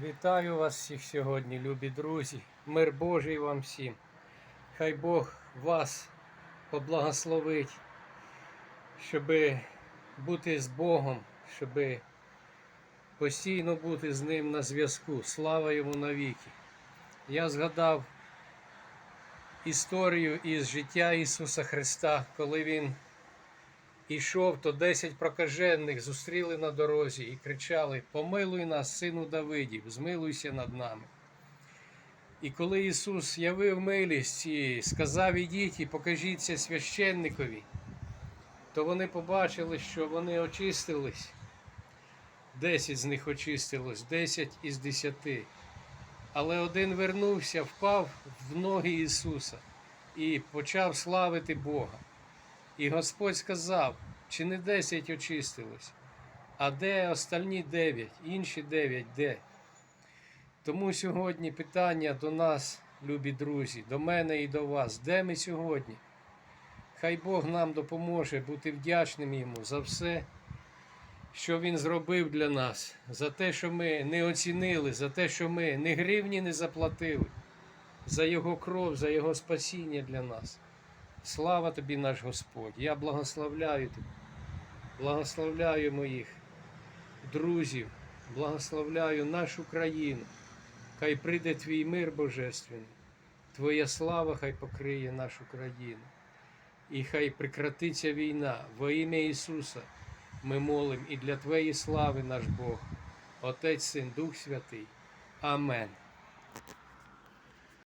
Вітаю вас всіх сьогодні, любі друзі. Мир Божий вам всім. Хай Бог вас поблагословить, щоб бути з Богом, щоб постійно бути з Ним на зв'язку. Слава йому навіки. Я згадав історію із життя Ісуса Христа, коли Він ішов, то десять прокажених зустріли на дорозі і кричали: Помилуй нас, сину Давидів, змилуйся над нами. І коли Ісус явив милість і сказав, ідіть і покажіться священникові, то вони побачили, що вони очистились. Десять з них очистилось, десять із десяти. Але один вернувся, впав в ноги Ісуса і почав славити Бога. І Господь сказав, чи не десять очистилось, а де остальні дев'ять, інші дев'ять де? Тому сьогодні питання до нас, любі друзі, до мене і до вас. Де ми сьогодні? Хай Бог нам допоможе бути вдячним йому за все, що Він зробив для нас, за те, що ми не оцінили, за те, що ми ні гривні не заплатили, за Його кров, за Його спасіння для нас. Слава тобі, наш Господь! Я благословляю тебе, благословляю моїх друзів, благословляю нашу країну. Хай прийде твій мир божественний, Твоя слава хай покриє нашу країну. І хай прекратиться війна во ім'я Ісуса. Ми молимо і для Твоєї слави наш Бог, Отець, Син, Дух Святий. Амен.